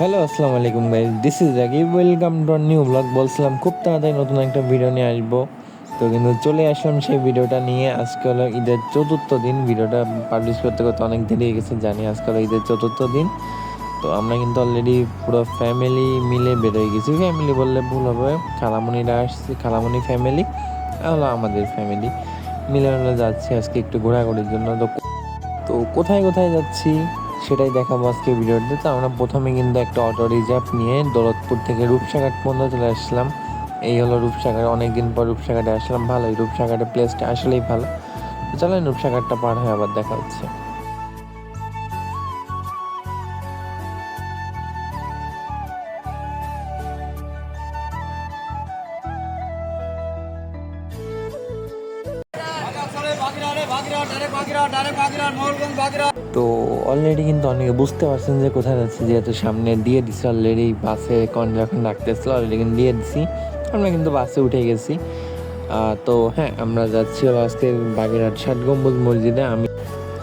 Hello, আসসালামু আলাইকুম ভাই this is Ragi welcome to new blog বলছিলাম, খুব তাড়াতাড়ি নতুন একটা ভিডিও নিয়ে আসব। তো কিন্তু চলে আসলাম সেই ভিডিওটা নিয়ে। আজকে হলো ঈদের চতুর্থ দিন। ভিডিওটা পাবলিশ করতে করতে অনেক দেরি হয়ে গেছে, জানি আজকে হলো ঈদের চতুর্থ দিন। তো আমরা কিন্তু অলরেডি পুরো ফ্যামিলি মিলে বেরোয় গেছি। ফ্যামিলি বললে ভুল হবে। খালামণিরা আসছে খালামণি ফ্যামিলি হলো আমাদের ফ্যামিলি মিলে মিলে যাচ্ছি আজকে একটু ঘোরাঘুরির জন্য। তো তো কোথায় কোথায় যাচ্ছি? সেটাই দেখাবো আজকে ভিডিওতে। তো আমরা প্রথমে কিন্তু একটা অটো রিজার্ভ নিয়ে দৌলতপুর থেকে রূপসাঘাট পর্যন্ত চলে আসলাম। এই হলো রূপসাঘাট, অনেকদিন পর রূপসাঘাটে আসলাম। ভালোই রূপসাঘাটের প্লেসটা আসলেই ভালো। চলেন রূপসাঘাটটা পার হয়ে আবার দেখা হচ্ছে। তো অলরেডি কিন্তু অনেকে বুঝতে পারছেন যে কোথায় যাচ্ছে, যেহেতু সামনে দিয়ে দিছি অলরেডি বাসে কোন যখন ডাকতে ডাকতেছিল অলরেডি কিন্তু দিয়ে দিছি। আমরা কিন্তু বাসে উঠে গেছি। তো হ্যাঁ আমরা যাচ্ছি আজকে বাগেরহাট ষাট গম্বুজ মসজিদে। আমি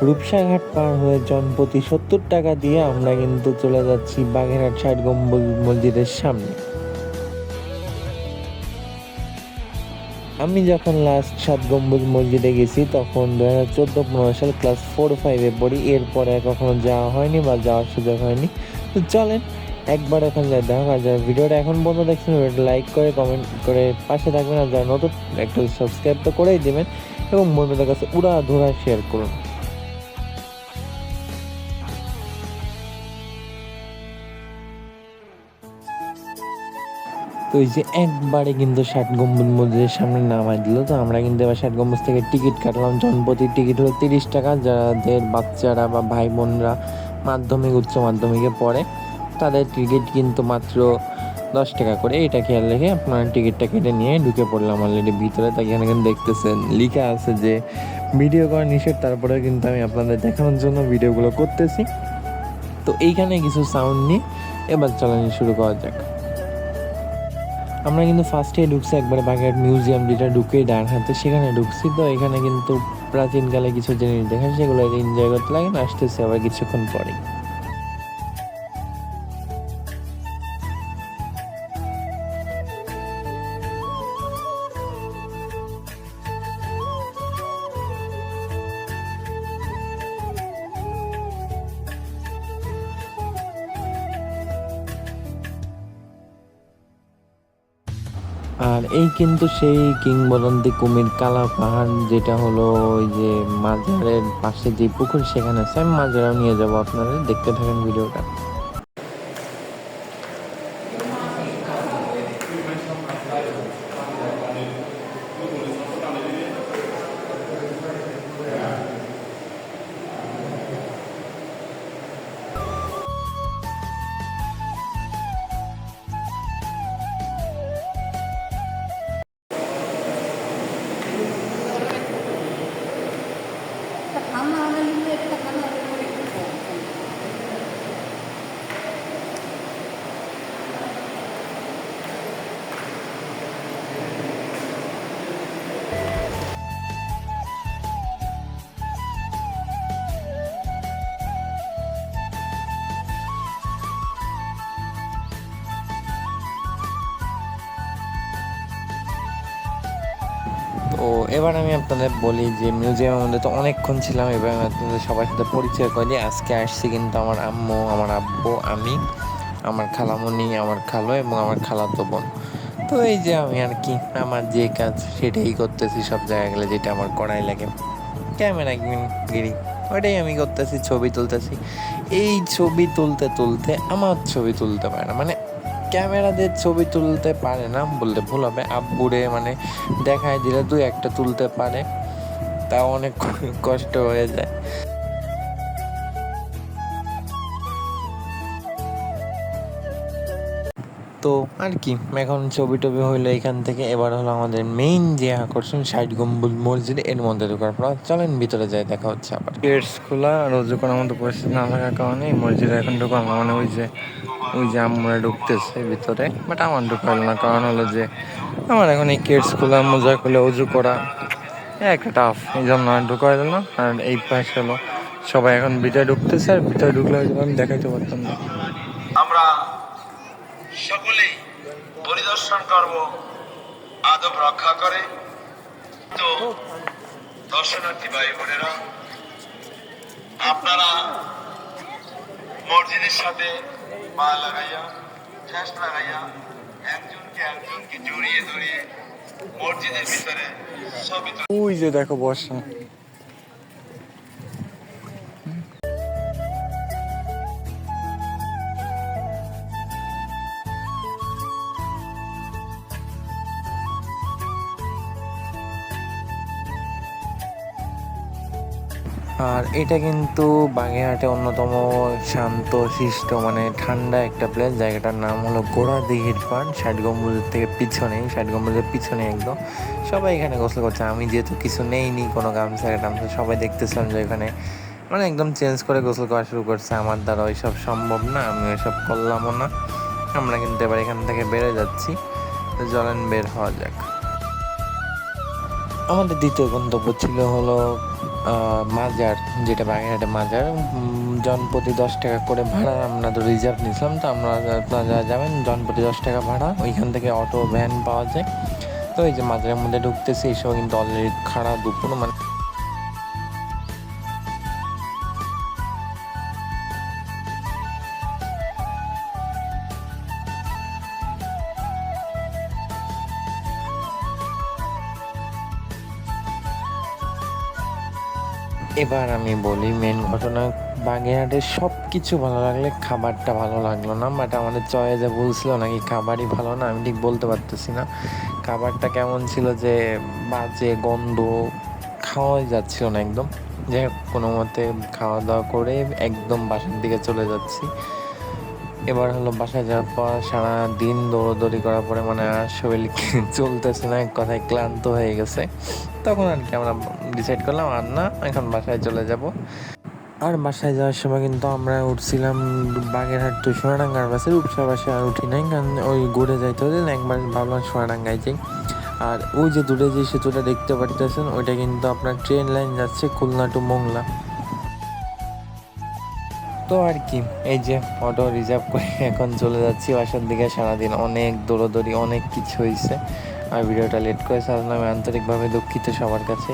রূপসাঘাট পার হয়ে জনপ্রতি সত্তর টাকা দিয়ে আমরা কিন্তু চলে যাচ্ছি বাগেরহাট ষাট গম্বুজ মসজিদের সামনে। আমি যখন লাস্ট সাত গম্বুজ মসজিদে গেছি, তখন দু হাজার চোদ্দ পনেরো সাল ক্লাস ফোর ফাইভে পড়ি। এরপরে কখনো যাওয়া হয়নি বা যাওয়ার সুযোগ হয়নি। তো চলেন, একবার এখন যায় দেখো আর যারা ভিডিওটা এখন পর্যন্ত দেখছেন, ভিডিওটা লাইক করে কমেন্ট করে পাশে থাকবেন। আর যারা নতুন, একটু সাবস্ক্রাইব তো করেই দেবেন এবং বন্ধুদের কাছে উড়া ধুরা শেয়ার করুন। তো এই যে একবারে কিন্তু ষাট গম্বুজ মসজিদের সামনে নামাই দিল। তো আমরা কিন্তু এবার ষাট গম্বুজ থেকে টিকিট কাটলাম। জনপ্রতি টিকিট হলো তিরিশ টাকা। যাদের বাচ্চারা বা ভাই বোনরা মাধ্যমিক, উচ্চ মাধ্যমিকে পড়ে, তাদের টিকিট কিন্তু মাত্র দশ টাকা করে। এটা খেয়াল রেখে আপনার টিকিটটা কেটে নিয়ে ঢুকে পড়লাম অলরেডি ভিতরে। তাকে এখানে কিন্তু দেখতেছেন। লিখা আছে যে, ভিডিও করা নিষেধ তারপরেও কিন্তু আমি আপনাদের দেখানোর জন্য ভিডিওগুলো করতেছি। তো এইখানে কিছু সাউন্ড নিয়ে এবার চালানি শুরু করা যাক। আমরা কিন্তু ফার্স্টে ঢুকছি একবারে বাগেরহাট মিউজিয়াম যেটা ঢুকে ডান হাতে সেখানে ঢুকছি, তো এখানে কিন্তু প্রাচীনকালে কিছু জিনিস দেখা সেগুলো এনজয় করতে লাগে না আসতেছে আবার কিছুক্ষণ পরে আর এই কিন্তু সেই কিংবদন্তি কুমির কালা পাহাড় যেটা হলো ওই যে মাজারের পাশে যে পুকুর সেখানে আছে, আমি মাজারেও নিয়ে যাব আপনারা দেখতে থাকেন ভিডিওটা। এবার আমি আপনাদের বলি যে মিউজিয়ামের মধ্যে তো অনেকক্ষণ ছিলাম, এবার আমি আপনাদের সবার সাথে পরিচয় করে। আজকে আসছি কিন্তু আমার আম্মু, আমার আব্বু, আমি, আমার খালামণি আমার খালো এবং আমার খালাতো বোন। তো এই যে আমি আর কি, আমার যে কাজ সেটাই করতেছি সব জায়গায় গেলে, যেটা আমার করাই লাগে। ক্যামেরা গিরি ওইটাই আমি করতেছি, ছবি তুলতেছি। এই ছবি তুলতে তুলতে, আমার ছবি তুলতে পারে না মানে ক্যামেরা দিয়ে ছবি তুলতে পারে না বললে ভুল হবে। আব্বুরে মানে দেখায় দিলে দুই একটা তুলতে পারে। তা অনেক কষ্ট হয়ে যায়। তো আর কি এখন ছবি টবি হইল এখান থেকে। এবার হলো আমাদের মেইন যে আকর্ষণ ষাট গম্বুজ মসজিদ এর মধ্যে ঢোকার পর চলেন ভিতরে যাই দেখা হচ্ছে আবার। গেটস খোলা আর রোজু করার মতো পরিস্থিতি না থাকার কারণে মসজিদে এখন ঢোকা মানে ওই যে ওই যে আমরা ঢুকতেছে ভিতরে বাট আমার ঢুকাল না। কারণ হলো যে আমার এখন এই কেটস খোলা মোজা খুলে উজু করা একটা টাফ এই জন্য আর ঢুকা হলো না। আর এই পাশে হলো সবাই এখন ভিতরে ঢুকতেছে। আর ভিতরে ঢুকলে হয়তো আমি দেখাইতে পারতাম না। আমরা সকলেই পরিদর্শন করব, আদব রক্ষা করে। তো দর্শনার্থী ভাই বোনেরা, আপনারা মসজিদের সাথে পা লাগাইয়া, ঠেস লাগাইয়া, একজনকে একজনকে জড়িয়ে ধরিয়ে মসজিদের ভিতরে তুলে ওই যে দেখো বর্ষা। আর এটা কিন্তু বাগেরহাটে অন্যতম শান্ত শিষ্ট মানে ঠান্ডা একটা প্লেস জায়গাটার নাম হলো গোড়া দিঘির পাড়। ষাট গম্বুজের থেকে পিছনে ষাট গম্বুজের পিছনে একদম। সবাই এখানে গোসল করছে। আমি যেহেতু কিছু নেইনি, কোনো গামছা টামছা, সবাই দেখতেছিলাম যে এখানে মানে একদম চেঞ্জ করে গোসল করা শুরু করছে। আমার দ্বারা ওইসব সম্ভব না, আমি ওইসব করলামও না। আমরা কিন্তু এবার এখান থেকে বেড়ে যাচ্ছি। তো চলেন বের হওয়া যাক। আমাদের দ্বিতীয় গন্তব্য ছিল হলো মাজার, যেটা বাগেরহাটে মাজার। জনপ্রতি দশ টাকা করে ভাড়া, আমরা তো রিজার্ভ নিয়েছিলাম, তো আমরা আপনারা যাবেন জনপ্রতি দশ টাকা ভাড়া, ওইখান থেকে অটো ভ্যান পাওয়া যায়। তো এই যে মাজারের মধ্যে ঢুকতেছি এইসব কিন্তু অলরেডি খাড়া দুপুর মানে এবার আমি বলি মেন ঘটনা বাগেরহাটের সব কিছু ভালো লাগলে খাবারটা ভালো লাগল না বাট আমাদের চয়েজে বলছিল নাকি খাবারই ভালো না, আমি ঠিক বলতে পারতেছি না। খাবারটা কেমন ছিল যে বাজে গন্ধ, খাওয়াই যাচ্ছিল না একদম। যে কোনো মতে খাওয়া দাওয়া করে একদম বাসার দিকে চলে যাচ্ছি। এবার হলো বাসায় যাওয়ার পর সারা দিন দৌড়দৌড়ি করার পরে মানে আর শরীর চলতেছে না, এক কথায় ক্লান্ত হয়ে গেছে। তখন আর কি আমরা ডিসাইড করলাম, আর না, এখন বাসায় চলে যাব। আর বাসায় যাওয়ার সময় কিন্তু আমরা উঠছিলাম বাগেরহাট তো সোনাডাঙ্গার বাসে রূপসা বাসে আর উঠি নাই, কারণ ওই ঘুরে যাইতে হলে একবার ভাবলাম সোনাডাঙ্গায় যাই। আর ওই যে দূরে যে সেতুটা দেখতে পারতেছেন, ওইটা কিন্তু আপনার ট্রেন লাইন যাচ্ছে খুলনা টু মোংলা। তো আর কি, এই যে অটো রিজার্ভ করে এখন চলে যাচ্ছি বাসার দিকে। সারাদিন অনেক দৌড়দৌড়ি, অনেক কিছু হয়েছে আর ভিডিওটা লেট করে সারলাম আমি আন্তরিকভাবে দুঃখিত সবার কাছে।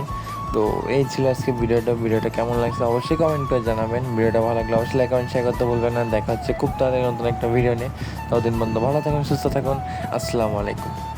তো এই ছিল আজকে ভিডিওটা। ভিডিওটা কেমন লাগছে অবশ্যই কমেন্ট করে জানাবেন। ভিডিওটা ভালো লাগলে অবশ্যই লাইক কমেন্ট শেয়ার করতে বলবেন না। দেখা হচ্ছে খুব তাড়াতাড়ি নতুন একটা ভিডিও নিয়ে। ততদিন বন্ধু ভালো থাকুন, সুস্থ থাকুন। আসসালামু আলাইকুম।